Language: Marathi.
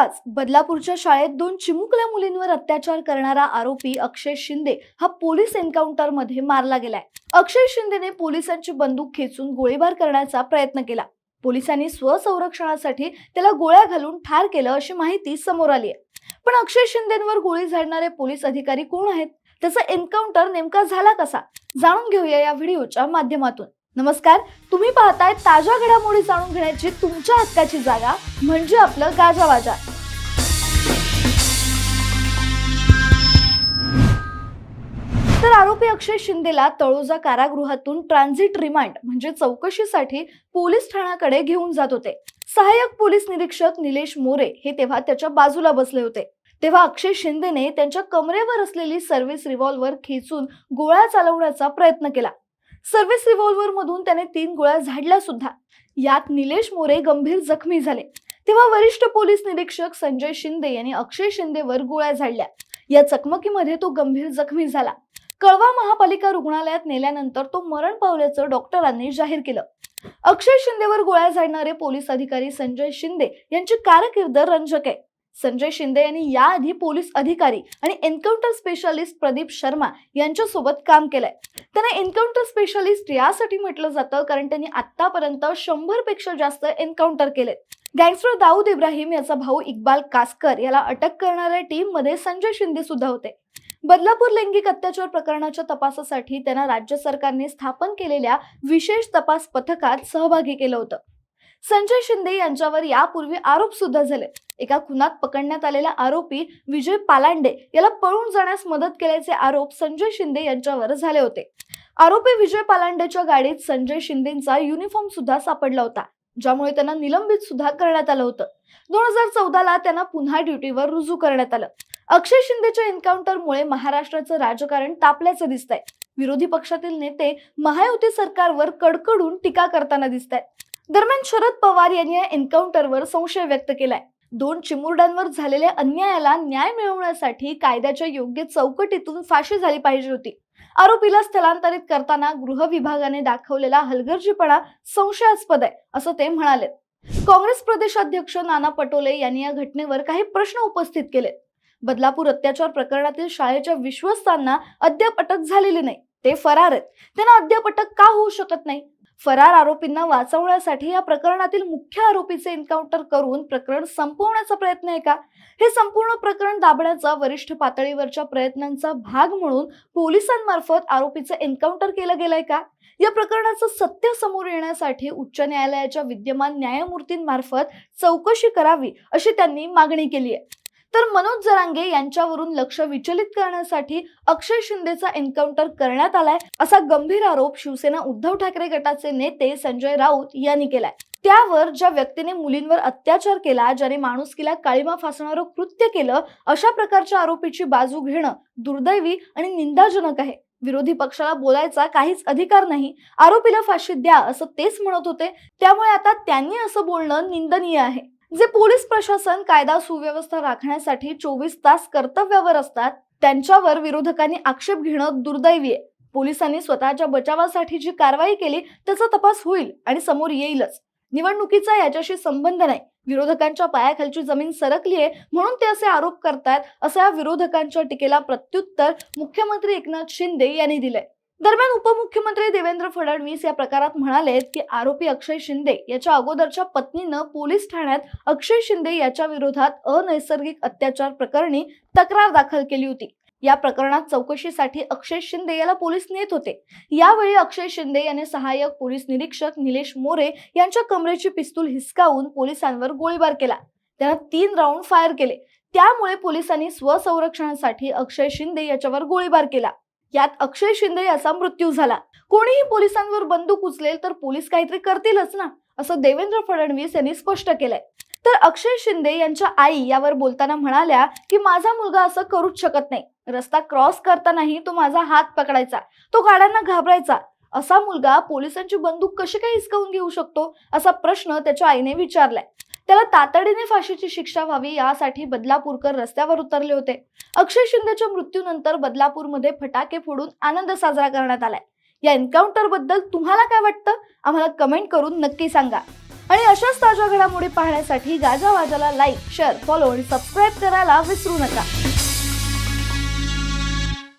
नुकताच बदलापूरच्या शाळेत दोन चिमुकल्या मुलींवर अत्याचार करणारा आरोपी अक्षय शिंदे हा पोलीस एन्काउंटरमध्ये मारला गेलाय. अक्षय शिंदेने पोलिसांची बंदूक खेचून गोळीबार करण्याचा प्रयत्न केला. पोलिसांनी स्वसंरक्षणासाठी त्याला गोळ्या घालून ठार केलं अशी माहिती समोर आली आहे पण अक्षय शिंदेवर गोळी झाडणारे पोलीस अधिकारी कोण आहेत? त्याचा एन्काउंटर नेमका झाला कसा? जाणून घेऊया या व्हिडिओच्या माध्यमातून. नमस्कार तुम्ही पाहताय ताज्या घडामोडी जाणून घेण्याची तुमच्या हक्काची जागा म्हणजे आपलं गाजावाजा तर आरोपी अक्षय शिंदेला तळोजा कारागृहातून ट्रान्झिट रिमांड म्हणजे चौकशीसाठी पोलीस ठाण्याकडे घेऊन जात होते. सहाय्यक पोलीस निरीक्षक निलेश मोरे हे तेव्हा त्याच्या बाजूला बसले होते. तेव्हा अक्षय शिंदेने त्यांच्या कमरेवर असलेली सर्व्हिस रिव्हॉल्वर खेचून गोळ्या चालवण्याचा प्रयत्न केला. सर्व्हिस रिव्हॉल्वर मधून त्याने तीन गोळ्या झाडल्या सुद्धा. यात निलेश मोरे गंभीर जखमी झाले. तेव्हा वरिष्ठ पोलीस निरीक्षक संजय शिंदे यांनी अक्षय शिंदेवर गोळ्या झाडल्या. या चकमकीमध्ये तो गंभीर जखमी झाला. कळवा महापालिका रुग्णालयात नेल्यानंतर तो मरण पावल्याचं डॉक्टरांनी जाहीर केलं. अक्षय शिंदेवर गोळ्या झाडणारे पोलीस अधिकारी संजय शिंदे यांची कारकीर्द रंजक आहे. संजय शिंदे यांनी याआधी पोलीस अधिकारी आणि एन्काउंटर स्पेशालिस्ट प्रदीप शर्मा यांच्यासोबत काम केलंय. त्यांना एन्काउंटर स्पेशालिस्ट यासाठी म्हटलं जातं कारण त्यांनी आतापर्यंत शंभरपेक्षा जास्त एन्काउंटर केलेत. गँगस्टर दाऊद इब्राहिम याचा भाऊ इक्बाल कासकर याला अटक करणाऱ्या टीममध्ये संजय शिंदे सुद्धा होते. बदलापूर लैंगिक अत्याचार प्रकरणाच्या तपासासाठी त्यांना राज्य सरकारने स्थापन केलेल्या विशेष तपास पथकात सहभागी केलं होतं. संजय शिंदे यांच्यावर यापूर्वी आरोप सुद्धा झाले. एका खुनात पकडण्यात आलेला आरोपी विजय पालांडे याला पळून जाण्यास मदत केल्याचे आरोप संजय शिंदे यांच्यावर झाले होते. आरोपी विजय पालांडेच्या गाडीत संजय शिंदेचा युनिफॉर्म सुद्धा सापडला होता ज्यामुळे त्यांना निलंबित सुद्धा करण्यात आलं होतं. दोन हजार चौदाला त्यांना पुन्हा ड्युटीवर रुजू करण्यात आलं. अक्षय शिंदेच्या एन्काउंटरमुळे महाराष्ट्राचं राजकारण तापल्याचं दिसतंय. विरोधी पक्षातील नेते महायुती सरकारवर कडकडून टीका करताना दिसत आहेत दरम्यान शरद पवार यांनी या एन्काउंटरवर संशय व्यक्त केलाय. दोन चिमुरड्यांवर झालेल्या अन्यायाला न्याय मिळवण्यासाठी कायद्याच्या योग्य चौकटीतून फाशी झाली पाहिजे होती. आरोपीला स्थलांतरित करताना गृह विभागाने दाखवलेला हलगर्जीपणा संशयास्पद आहे असं ते म्हणाले काँग्रेस प्रदेशाध्यक्ष नाना पटोले यांनी या घटनेवर काही प्रश्न उपस्थित केले बदलापूर अत्याचार प्रकरणातील शाळेच्या विश्वस्तांना अद्याप अटक झालेली नाही. ते फरार आहेत. त्यांना अद्याप अटक का होऊ शकत नाही? फरार आरोपींना वाचवण्यासाठी या प्रकरणातील मुख्य आरोपीचे एन्काउंटर करून प्रकरण संपवण्याचा प्रयत्न आहे का? हे संपूर्ण प्रकरण दाबण्याचा वरिष्ठ पातळीवरच्या प्रयत्नांचा भाग म्हणून पोलिसांमार्फत आरोपीचं एन्काउंटर केलं गेलंय का? या प्रकरणाचं सत्य समोर येण्यासाठी उच्च न्यायालयाच्या विद्यमान न्यायमूर्तींमार्फत चौकशी करावी अशी त्यांनी मागणी केली आहे. तर मनोज जरांगे यांच्यावरून लक्ष विचलित करण्यासाठी अक्षय शिंदेचा एन्काउंटर करण्यात आलाय असा गंभीर आरोप शिवसेना उद्धव ठाकरे गटाचे नेते संजय राऊत यांनी केलाय. त्यावर ज्या व्यक्तीने मुलींवर अत्याचार केला ज्याने माणुसकीला काळीमा फासणारं कृत्य केलं अशा प्रकारच्या आरोपीची बाजू घेणं दुर्दैवी आणि निंदाजनक आहे. विरोधी पक्षाला बोलायचा काहीच अधिकार नाही. आरोपीला फाशी द्या असं तेच म्हणत होते. त्यामुळे आता त्यांनी असं बोलणं निंदनीय आहे. जे पोलीस प्रशासन कायदा सुव्यवस्था राखण्यासाठी चोवीस तास कर्तव्यावर असतात त्यांच्यावर विरोधकांनी आक्षेप घेणं दुर्दैवी आहे. पोलिसांनी स्वतःच्या बचावासाठी जी कारवाई केली त्याचा तपास होईल आणि समोर येईलच. निवडणुकीचा याच्याशी संबंध नाही. विरोधकांच्या पायाखालची जमीन सरकली आहे म्हणून ते असे आरोप करतायत असं या विरोधकांच्या टीकेला प्रत्युत्तर मुख्यमंत्री एकनाथ शिंदे यांनी दिलंय. दरम्यान उपमुख्यमंत्री देवेंद्र फडणवीस या प्रकारात म्हणाले की आरोपी अक्षय शिंदे याच्या अगोदरच्या पत्नीनं पोलीस ठाण्यात अक्षय शिंदे याच्या विरोधात अनैसर्गिक अत्याचार प्रकरणी तक्रार दाखल केली होती. या प्रकरणात चौकशीसाठी अक्षय शिंदे याला पोलीस नेत होते. यावेळी अक्षय शिंदे याने सहाय्यक पोलीस निरीक्षक निलेश मोरे यांच्या कमरेची पिस्तूल हिसकावून पोलिसांवर गोळीबार केला. त्यांना तीन राऊंड फायर केले. त्यामुळे पोलिसांनी स्वसंरक्षणासाठी अक्षय शिंदे याच्यावर गोळीबार केला. यात अक्षय शिंदे याचा मृत्यू झाला. कोणीही पोलिसांवर बंदूक उचलेल तर पोलीस काहीतरी करतीलच ना असं देवेंद्र फडणवीस यांनी स्पष्ट केलंय. तर अक्षय शिंदे यांच्या आई यावर बोलताना म्हणाल्या की माझा मुलगा असं करूच शकत नाही. रस्ता क्रॉस करतानाही तो माझा हात पकडायचा. तो गाड्यांना घाबरायचा. असा मुलगा पोलिसांची बंदूक कशी काय हिसकावून घेऊ शकतो? असा प्रश्न त्याच्या आईने विचारलाय. त्याला तातडीने फाशीची शिक्षा व्हावी यासाठी बदलापूरकर रस्त्यावर उतरले होते. अक्षय शिंदेच्या मृत्यूनंतर बदलापूरमध्ये फटाके फोडून आनंद साजरा करण्यात आलाय. या एन्काउंटरबद्दल तुम्हाला काय वाटतं? आम्हाला कमेंट करून नक्की सांगा. आणि अशाच ताज्या घडामोडी पाहण्यासाठी गाजावाजाला लाईक शेअर फॉलो आणि सबस्क्राईब करायला विसरू नका.